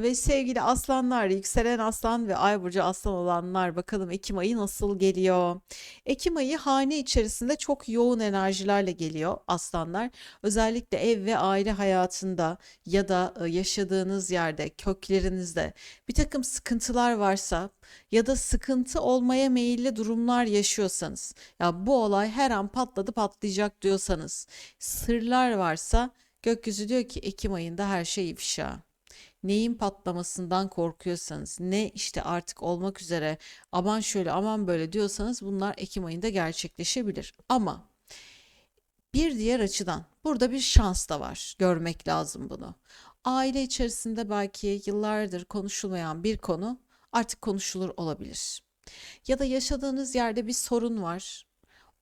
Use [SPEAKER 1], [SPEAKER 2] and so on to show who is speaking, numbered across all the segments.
[SPEAKER 1] Ve sevgili aslanlar, yükselen aslan ve ay burcu aslan olanlar bakalım Ekim ayı nasıl geliyor? Ekim ayı hane içerisinde çok yoğun enerjilerle geliyor aslanlar. Özellikle ev ve aile hayatında ya da e, yaşadığınız yerde, köklerinizde bir takım sıkıntılar varsa ya da sıkıntı olmaya meyilli durumlar yaşıyorsanız, ya bu olay her an patladı patlayacak diyorsanız, sırlar varsa gökyüzü diyor ki Ekim ayında her şey ifşa neyin patlamasından korkuyorsanız, ne işte artık olmak üzere aman şöyle aman böyle diyorsanız bunlar Ekim ayında gerçekleşebilir. Ama bir diğer açıdan burada bir şans da var. Görmek lazım bunu. Aile içerisinde belki yıllardır konuşulmayan bir konu artık konuşulur olabilir. Ya da yaşadığınız yerde bir sorun var.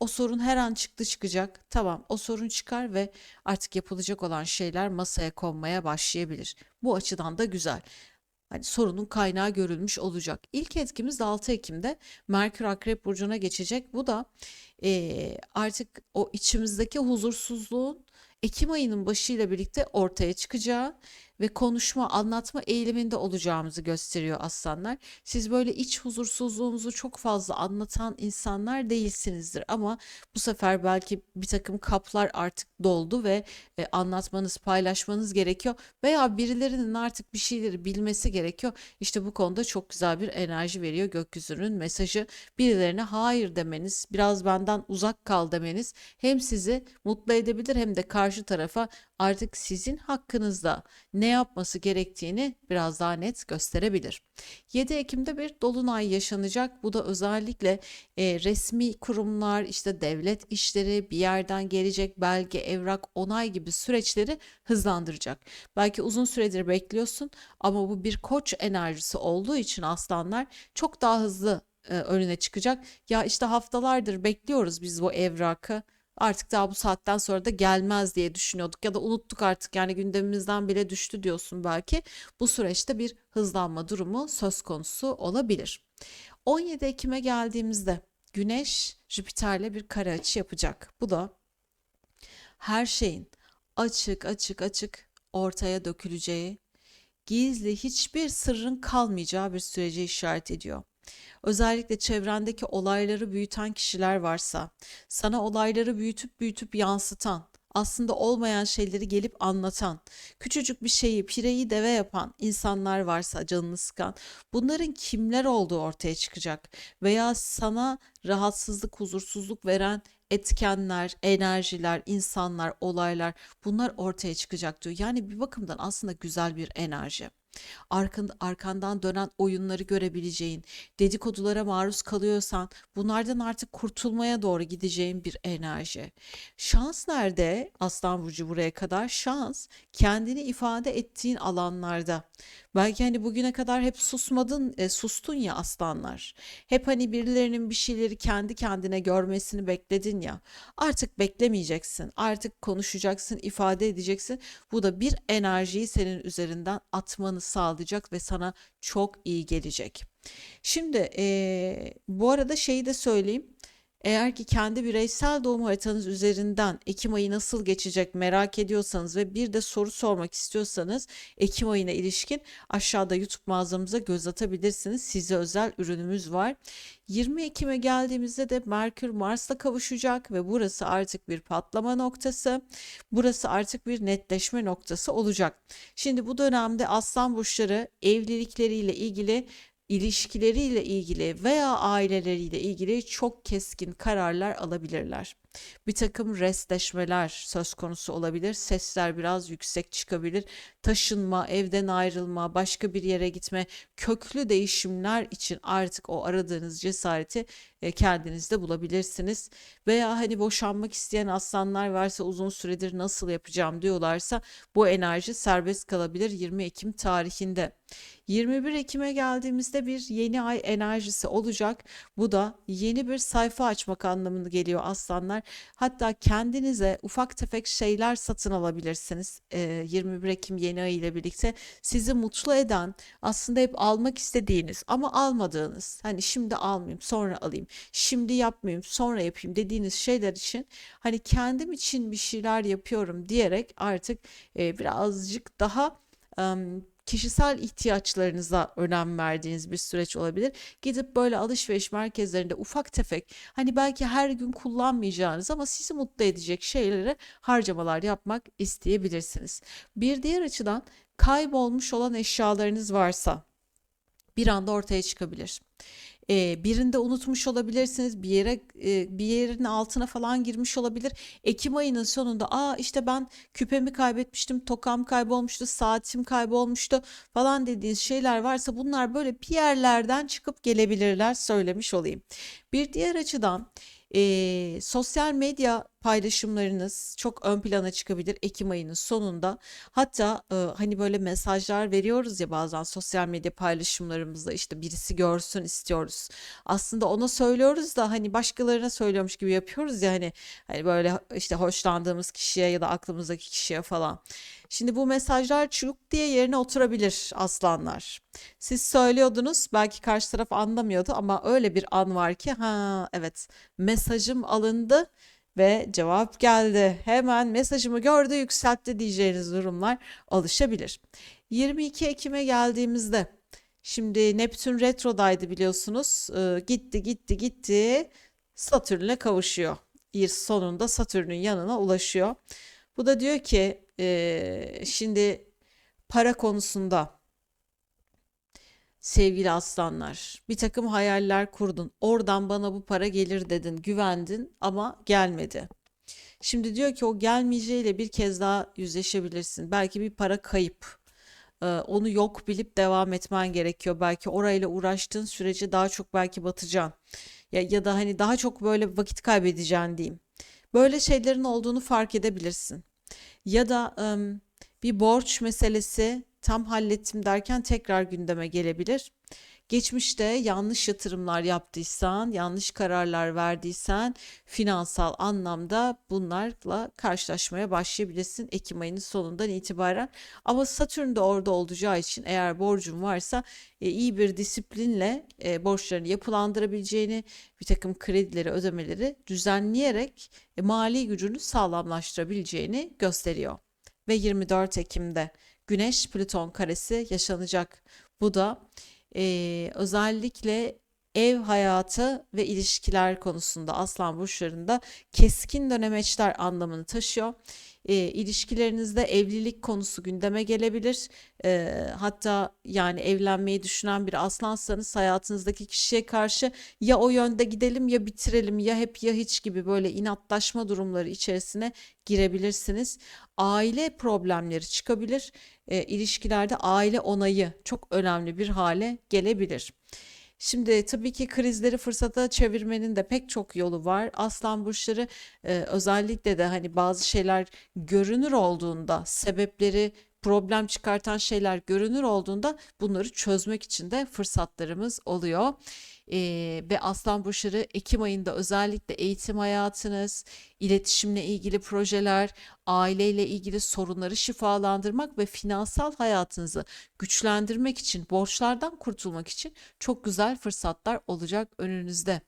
[SPEAKER 1] O sorun her an çıktı çıkacak. Tamam, o sorun çıkar ve artık yapılacak olan şeyler masaya konmaya başlayabilir. Bu açıdan da güzel. Hani sorunun kaynağı görülmüş olacak. İlk etkimiz de 6 Ekim'de Merkür Akrep Burcu'na geçecek. Bu da eee, artık o içimizdeki huzursuzluğun Ekim ayının başıyla birlikte ortaya çıkacağı ve konuşma, anlatma eğiliminde olacağımızı gösteriyor aslanlar. Siz böyle iç huzursuzluğunuzu çok fazla anlatan insanlar değilsinizdir ama bu sefer belki bir takım kaplar artık doldu ve e, anlatmanız, paylaşmanız gerekiyor veya birilerinin artık bir şeyleri bilmesi gerekiyor. İşte bu konuda çok güzel bir enerji veriyor gökyüzünün mesajı. Birilerine hayır demeniz, biraz benden uzak kal demeniz hem sizi mutlu edebilir hem de karşı tarafa artık sizin hakkınızda ne yapması gerektiğini biraz daha net gösterebilir. 7 Ekim'de bir dolunay yaşanacak. Bu da özellikle e, resmi kurumlar, işte devlet işleri, bir yerden gelecek belge, evrak, onay gibi süreçleri hızlandıracak. Belki uzun süredir bekliyorsun ama bu bir koç enerjisi olduğu için aslanlar çok daha hızlı e, önüne çıkacak. Ya işte haftalardır bekliyoruz biz bu evrakı. Artık daha bu saatten sonra da gelmez diye düşünüyorduk ya da unuttuk artık yani gündemimizden bile düştü diyorsun belki. Bu süreçte bir hızlanma durumu söz konusu olabilir. 17 Ekim'e geldiğimizde Güneş Jüpiter'le bir kare açı yapacak. Bu da her şeyin açık açık açık ortaya döküleceği, gizli hiçbir sırrın kalmayacağı bir sürece işaret ediyor. Özellikle çevrendeki olayları büyüten kişiler varsa, sana olayları büyütüp büyütüp yansıtan, aslında olmayan şeyleri gelip anlatan, küçücük bir şeyi pireyi deve yapan insanlar varsa canını sıkan, bunların kimler olduğu ortaya çıkacak veya sana rahatsızlık, huzursuzluk veren etkenler, enerjiler, insanlar, olaylar bunlar ortaya çıkacak diyor. Yani bir bakımdan aslında güzel bir enerji arkan, arkandan dönen oyunları görebileceğin, dedikodulara maruz kalıyorsan bunlardan artık kurtulmaya doğru gideceğin bir enerji. Şans nerede? Aslan Burcu buraya kadar şans kendini ifade ettiğin alanlarda. Belki hani bugüne kadar hep susmadın, e, sustun ya aslanlar. Hep hani birilerinin bir şeyleri kendi kendine görmesini bekledin ya. Artık beklemeyeceksin. Artık konuşacaksın, ifade edeceksin. Bu da bir enerjiyi senin üzerinden atmanı sağlayacak ve sana çok iyi gelecek. Şimdi e, bu arada şeyi de söyleyeyim. Eğer ki kendi bireysel doğum haritanız üzerinden Ekim ayı nasıl geçecek merak ediyorsanız ve bir de soru sormak istiyorsanız Ekim ayına ilişkin aşağıda YouTube mağazamıza göz atabilirsiniz. Size özel ürünümüz var. 20 Ekim'e geldiğimizde de Merkür Mars'la kavuşacak ve burası artık bir patlama noktası. Burası artık bir netleşme noktası olacak. Şimdi bu dönemde aslan burçları evlilikleriyle ilgili ilişkileriyle ilgili veya aileleriyle ilgili çok keskin kararlar alabilirler. Bir takım restleşmeler söz konusu olabilir. Sesler biraz yüksek çıkabilir. Taşınma, evden ayrılma, başka bir yere gitme, köklü değişimler için artık o aradığınız cesareti e, kendinizde bulabilirsiniz. Veya hani boşanmak isteyen aslanlar varsa uzun süredir nasıl yapacağım diyorlarsa bu enerji serbest kalabilir 20 Ekim tarihinde. 21 Ekim'e geldiğimizde bir yeni ay enerjisi olacak. Bu da yeni bir sayfa açmak anlamını geliyor aslanlar. Hatta kendinize ufak tefek şeyler satın alabilirsiniz. Ee, 21 Ekim yeni ay ile birlikte sizi mutlu eden aslında hep almak istediğiniz ama almadığınız hani şimdi almayayım sonra alayım şimdi yapmayayım sonra yapayım dediğiniz şeyler için hani kendim için bir şeyler yapıyorum diyerek artık e, birazcık daha kişisel ihtiyaçlarınıza önem verdiğiniz bir süreç olabilir. Gidip böyle alışveriş merkezlerinde ufak tefek hani belki her gün kullanmayacağınız ama sizi mutlu edecek şeylere harcamalar yapmak isteyebilirsiniz. Bir diğer açıdan kaybolmuş olan eşyalarınız varsa bir anda ortaya çıkabilir. Ee, birinde unutmuş olabilirsiniz. Bir yere e, bir yerin altına falan girmiş olabilir. Ekim ayının sonunda aa işte ben küpemi kaybetmiştim, tokam kaybolmuştu, saatim kaybolmuştu falan dediğiniz şeyler varsa bunlar böyle bir yerlerden çıkıp gelebilirler söylemiş olayım. Bir diğer açıdan e, sosyal medya paylaşımlarınız çok ön plana çıkabilir Ekim ayının sonunda. Hatta e, hani böyle mesajlar veriyoruz ya bazen sosyal medya paylaşımlarımızda işte birisi görsün istiyoruz. Aslında ona söylüyoruz da hani başkalarına söylüyormuş gibi yapıyoruz ya hani hani böyle işte hoşlandığımız kişiye ya da aklımızdaki kişiye falan. Şimdi bu mesajlar çubuk diye yerine oturabilir aslanlar. Siz söylüyordunuz belki karşı taraf anlamıyordu ama öyle bir an var ki ha evet mesajım alındı ve cevap geldi. Hemen mesajımı gördü, yükseltti diyeceğiniz durumlar oluşabilir. 22 Ekim'e geldiğimizde şimdi Neptün retrodaydı biliyorsunuz. Ee, gitti gitti gitti Satürn'le kavuşuyor. Sonunda Satürn'ün yanına ulaşıyor. Bu da diyor ki e, şimdi para konusunda sevgili aslanlar bir takım hayaller kurdun. Oradan bana bu para gelir dedin, güvendin ama gelmedi. Şimdi diyor ki o gelmeyeceğiyle bir kez daha yüzleşebilirsin. Belki bir para kayıp. Ee, onu yok bilip devam etmen gerekiyor. Belki orayla uğraştığın sürece daha çok belki batacaksın. Ya, ya da hani daha çok böyle vakit kaybedeceksin diyeyim. Böyle şeylerin olduğunu fark edebilirsin. Ya da ım, bir borç meselesi tam hallettim derken tekrar gündeme gelebilir. Geçmişte yanlış yatırımlar yaptıysan, yanlış kararlar verdiysen finansal anlamda bunlarla karşılaşmaya başlayabilirsin Ekim ayının sonundan itibaren. Ama Satürn de orada olacağı için eğer borcun varsa e, iyi bir disiplinle e, borçlarını yapılandırabileceğini, bir takım kredileri, ödemeleri düzenleyerek e, mali gücünü sağlamlaştırabileceğini gösteriyor. Ve 24 Ekim'de Güneş Plüton karesi yaşanacak. Bu da e, özellikle ev hayatı ve ilişkiler konusunda Aslan burçlarında keskin dönemeçler anlamını taşıyor. E, ilişkilerinizde evlilik konusu gündeme gelebilir. E, hatta yani evlenmeyi düşünen bir aslansanız hayatınızdaki kişiye karşı ya o yönde gidelim ya bitirelim ya hep ya hiç gibi böyle inatlaşma durumları içerisine girebilirsiniz. Aile problemleri çıkabilir. E, ilişkilerde aile onayı çok önemli bir hale gelebilir. Şimdi tabii ki krizleri fırsata çevirmenin de pek çok yolu var. Aslan burçları e, özellikle de hani bazı şeyler görünür olduğunda sebepleri problem çıkartan şeyler görünür olduğunda bunları çözmek için de fırsatlarımız oluyor. Ee, ve Aslan Burçları Ekim ayında özellikle eğitim hayatınız, iletişimle ilgili projeler, aileyle ilgili sorunları şifalandırmak ve finansal hayatınızı güçlendirmek için, borçlardan kurtulmak için çok güzel fırsatlar olacak önünüzde.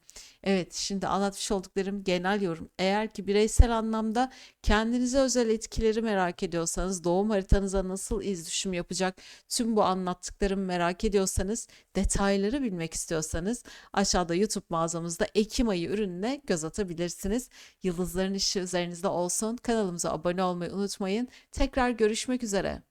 [SPEAKER 1] Evet, şimdi anlatmış olduklarım genel yorum. Eğer ki bireysel anlamda kendinize özel etkileri merak ediyorsanız, doğum haritanıza nasıl iz düşüm yapacak tüm bu anlattıklarımı merak ediyorsanız, detayları bilmek istiyorsanız aşağıda YouTube mağazamızda Ekim ayı ürününe göz atabilirsiniz. Yıldızların işi üzerinizde olsun. Kanalımıza abone olmayı unutmayın. Tekrar görüşmek üzere.